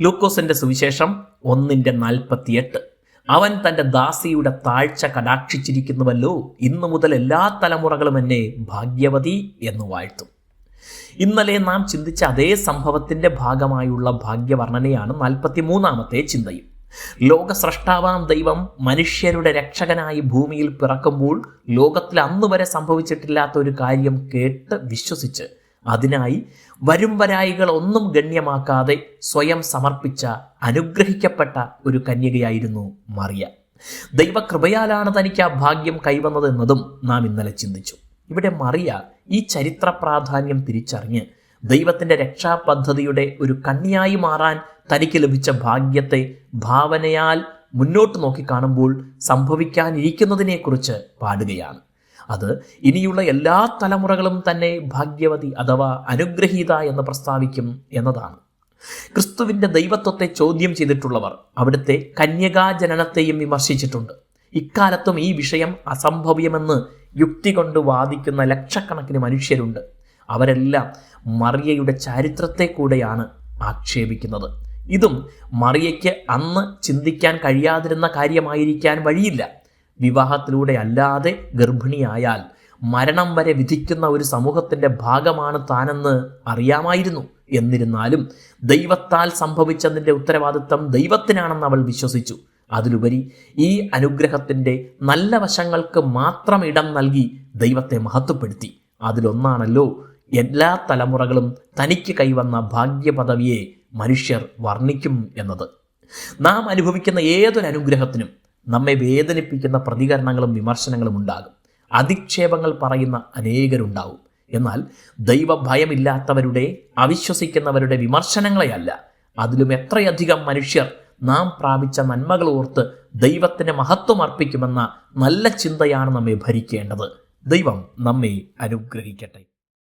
ലൂക്കോസിന്റെ സുവിശേഷം ഒന്നിന്റെ നാൽപ്പത്തിയെട്ട്. അവൻ തന്റെ ദാസിയുടെ താഴ്ച കടാക്ഷിച്ചിരിക്കുന്നുവല്ലോ. ഇന്നു മുതൽ എല്ലാ തലമുറകളും എന്നെ ഭാഗ്യവതി എന്ന് വാഴ്ത്തും. ഇന്നലെ നാം ചിന്തിച്ച അതേ സംഭവത്തിന്റെ ഭാഗമായുള്ള ഭാഗ്യവർണനയാണ് നാൽപ്പത്തി മൂന്നാമത്തെ ചിന്തയും. ലോക സ്രഷ്ടാവാം ദൈവം മനുഷ്യരുടെ രക്ഷകനായി ഭൂമിയിൽ പിറക്കുമ്പോൾ ലോകത്തിൽ അന്നുവരെ സംഭവിച്ചിട്ടില്ലാത്ത ഒരു കാര്യം കേട്ട് വിശ്വസിച്ച് അതിനായി വരും വരായികൾ ഒന്നും ഗണ്യമാക്കാതെ സ്വയം സമർപ്പിച്ച അനുഗ്രഹിക്കപ്പെട്ട ഒരു കന്യകയായിരുന്നു മറിയ. ദൈവകൃപയാലാണ് തനിക്ക് ആ ഭാഗ്യം കൈവന്നതെന്നതും നാം ഇന്നലെ ചിന്തിച്ചു. ഇവിടെ മറിയ ഈ ചരിത്ര പ്രാധാന്യം തിരിച്ചറിഞ്ഞ് ദൈവത്തിന്റെ രക്ഷാപദ്ധതിയുടെ ഒരു കണ്ണിയായി മാറാൻ തനിക്ക് ലഭിച്ച ഭാഗ്യത്തെ ഭാവനയാൽ മുന്നോട്ട് നോക്കി കാണുമ്പോൾ സംഭവിക്കാനിരിക്കുന്നതിനെക്കുറിച്ച് പാടുകയാണ്. അത് ഇനിയുള്ള എല്ലാ തലമുറകളും തന്നെ ഭാഗ്യവതി അഥവാ അനുഗ്രഹീത എന്ന് പ്രസ്താവിക്കും എന്നതാണ്. ക്രിസ്തുവിന്റെ ദൈവത്വത്തെ ചോദ്യം ചെയ്തിട്ടുള്ളവർ അവിടുത്തെ കന്യകാജനനത്തെയും വിമർശിച്ചിട്ടുണ്ട്. ഇക്കാലത്തും ഈ വിഷയം അസംഭവ്യമെന്ന് യുക്തി കൊണ്ട് വാദിക്കുന്ന ലക്ഷക്കണക്കിന് മനുഷ്യരുണ്ട്. അവരെല്ലാം മറിയയുടെ ചരിത്രത്തെ കൂടെയാണ് ആക്ഷേപിക്കുന്നത്. ഇതും മറിയയ്ക്ക് അന്ന് ചിന്തിക്കാൻ കഴിയാതിരുന്ന കാര്യമായിരിക്കാൻ വഴിയില്ല. വിവാഹത്തിലൂടെ അല്ലാതെ ഗർഭിണിയായാൽ മരണം വരെ വിധിക്കുന്ന ഒരു സമൂഹത്തിന്റെ ഭാഗമാണ് താനെന്ന് അറിയാമായിരുന്നു. എന്നിരുന്നാലും ദൈവത്താൽ സംഭവിച്ചതിന്റെ ഉത്തരവാദിത്തം ദൈവത്തിനാണെന്ന് അവൾ വിശ്വസിച്ചു. അതിലുപരി ഈ അനുഗ്രഹത്തിന്റെ നല്ല വശങ്ങൾക്ക് മാത്രം ഇടം നൽകി ദൈവത്തെ മഹത്വപ്പെടുത്തി. അതിലൊന്നാണല്ലോ എല്ലാ തലമുറകളും തനിക്ക് കൈവന്ന ഭാഗ്യപദവിയെ മനുഷ്യർ വർണിക്കും എന്നത്. നാം അനുഭവിക്കുന്ന ഏതൊരു അനുഗ്രഹത്തിനും നമ്മെ വേദനിപ്പിക്കുന്ന പ്രതികരണങ്ങളും വിമർശനങ്ങളും ഉണ്ടാകും. അധിക്ഷേപങ്ങൾ പറയുന്ന അനേകരുണ്ടാവും. എന്നാൽ ദൈവഭയമില്ലാത്തവരുടെ അവിശ്വസിക്കുന്നവരുടെ വിമർശനങ്ങളെയല്ല. അതിലും എത്രയധികം മനുഷ്യർ നാം പ്രാപിച്ച നന്മകൾ ഓർത്ത് ദൈവത്തിന് മഹത്വം അർപ്പിക്കുമെന്ന നല്ല ചിന്തയാണ് നമ്മെ ഭരിക്കേണ്ടത്. ദൈവം നമ്മെ അനുഗ്രഹിക്കട്ടെ.